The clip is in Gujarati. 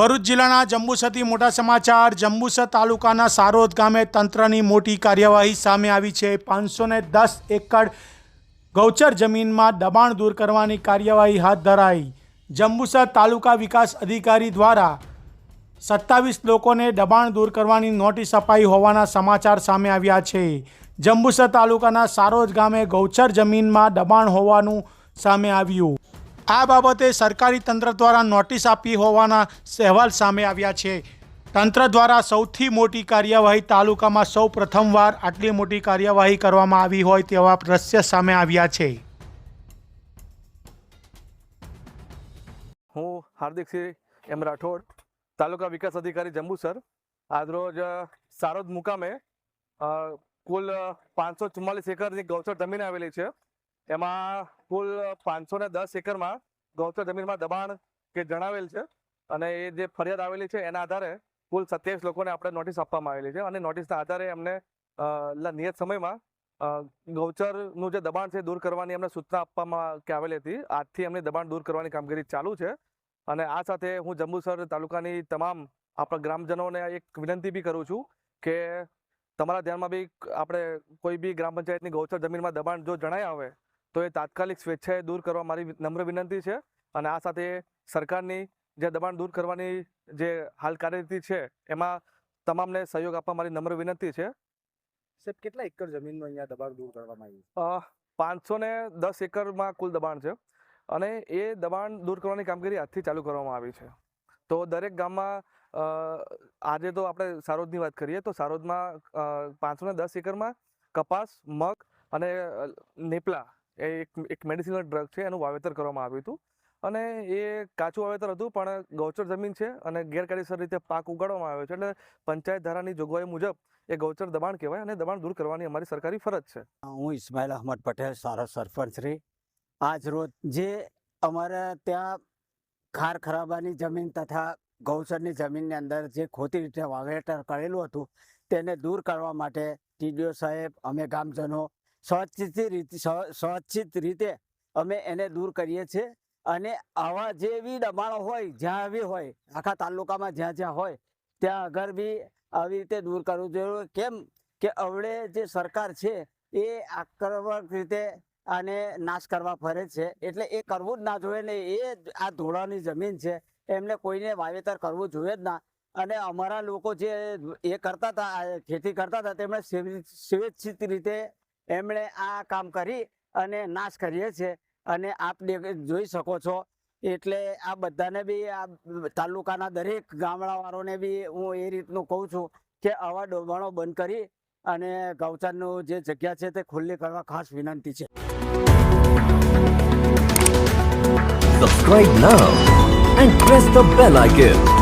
ભરૂચ જિલ્લાના જંબુસરથી મોટા સમાચાર. જંબુસર તાલુકાના સારોદ ગામે તંત્રની મોટી કાર્યવાહી સામે આવી છે. પાંચસો ને દસ એકડ ગૌચર જમીનમાં દબાણ દૂર કરવાની કાર્યવાહી હાથ ધરાઈ. જંબુસર તાલુકા વિકાસ અધિકારી દ્વારા સત્તાવીસ લોકોને દબાણ દૂર કરવાની નોટિસ અપાઈ હોવાના સમાચાર સામે આવ્યા છે. જંબુસર તાલુકાના સારોજ ગામે ગૌચર જમીનમાં દબાણ હોવાનું સામે આવ્યું. આ બાબતે સરકારી તંત્ર દ્વારા નોટિસ આપી હોવાના અહેવાલ સામે આવ્યા છે. તંત્ર દ્વારા સૌથી મોટી કાર્યવાહી તાલુકામાં સૌ પ્રથમવાર આટલી મોટી કાર્યવાહી કરવામાં આવી હોય તેવા દ્રશ્ય સામે આવ્યા છે. હું હાર્દિકસિંહ એમ રાઠોડ, તાલુકા વિકાસ અધિકારી જંબુસર. આજરોજ સારોદ મુકામે કુલ પાંચસો ચુમ્માલીસ એકરની ગૌચર જમીન આવેલી છે. એમાં કુલ પાંચસો ને દસ એકરમાં ગૌચર જમીનમાં દબાણ કે જણાવેલ છે અને એ જે ફરિયાદ આવેલી છે એના આધારે કુલ સત્યાવીસ લોકોને આપણે નોટિસ આપવામાં આવેલી છે અને નોટિસના આધારે એમને નિયત સમયમાં ગૌચરનું જે દબાણ છે દૂર કરવાની એમને સૂચના આપવામાં કે આવેલી હતી. આજથી એમની દબાણ દૂર કરવાની કામગીરી ચાલુ છે અને આ સાથે હું જંબુસર તાલુકાની તમામ આપણા ગ્રામજનોને એક વિનંતી બી કરું છું કે તમારા ધ્યાનમાં બી આપણે કોઈ બી ગ્રામ પંચાયતની ગૌચર જમીનમાં દબાણ જો જણાય આવે તો એ તાત્કાલિક સ્વેચ્છાએ દૂર કરવા મારી નમ્ર વિનંતી છે અને આ સાથે સરકારની જે દબાણ દૂર કરવાની જે હાલ કાર્યરીતિ છે એમાં તમામને સહયોગ આપવા મારી નમ્ર વિનંતી છે. સાહેબ કેટલા એકર જમીનનું અહીંયા દબાણ દૂર કરવામાં આવ્યું પાંચસો ને દસ એકરમાં કુલ દબાણ છે અને એ દબાણ દૂર કરવાની કામગીરી આજથી ચાલુ કરવામાં આવી છે. તો દરેક ગામમાં આજે તો આપણે સારોદની વાત કરીએ તો સારોદમાં પાંચસો ને દસ એકરમાં કપાસ મગ અને નેપલા એ એક એક મેડિસિનલ ડ્રગ છે, એનું વાવેતર કરવામાં આવ્યું હતું. અને એ કાચું વાવેતર હતું, પણ ગૌચર જમીન છે અને ગેરકાયદેસર રીતે પાક ઉગાડવામાં આવ્યો છે. એટલે પંચાયત ધારાની જોગવાઈ મુજબ એ ગૌચર દબાણ કહેવાય અને દબાણ દૂર કરવાની અમારી સરકારી ફરજ છે. હું ઇસ્માઇલ અહમદ પટેલ, સારો સરપંચ શ્રી. આજ રોજ જે અમારે ત્યાં ખાર ખરાબાની જમીન તથા ગૌચરની જમીનની અંદર જે ખોટી રીતે વાવેતર કરેલું હતું, તેને દૂર કરવા માટે ટીડીઓ સાહેબ, અમે ગામજનો સ્વચ્છિત રીતે સ્વ- સ્વચ્છિત રીતે અમે એને દૂર કરીએ છીએ અને આવા જે બી દબાણો હોય, જ્યાં બી હોય, આખા તાલુકામાં જ્યાં જ્યાં હોય, ત્યાં આગળ બી આવી રીતે દૂર કરવું જોઈએ. કેમ કે અવળે જે સરકાર છે, એ આક્રમક રીતે આને નાશ કરવા ફરે છે. એટલે એ કરવું જ ના જોઈએ ને એ આ ધોળાની જમીન છે. એમને કોઈને વાવેતર કરવું જોઈએ જ ના. અને અમારા લોકો જે એ કરતા હતા ખેતી કરતા હતા, તેમણે સ્વેચ્છિત રીતે એમણે આ કામ કરી અને નાશ કરીએ છે અને આપ જોઈ શકો છો, એટલે આ બધાને બી, આ તાલુકાના દરેક ગામડાવાળોને બી હું એ રીતનું કહું છું કે આવા ડોબાણો બંધ કરી અને ગૌચરનું જે જગ્યા છે તે ખુલ્લી કરવા ખાસ વિનંતી છે Subscribe now and press the bell icon.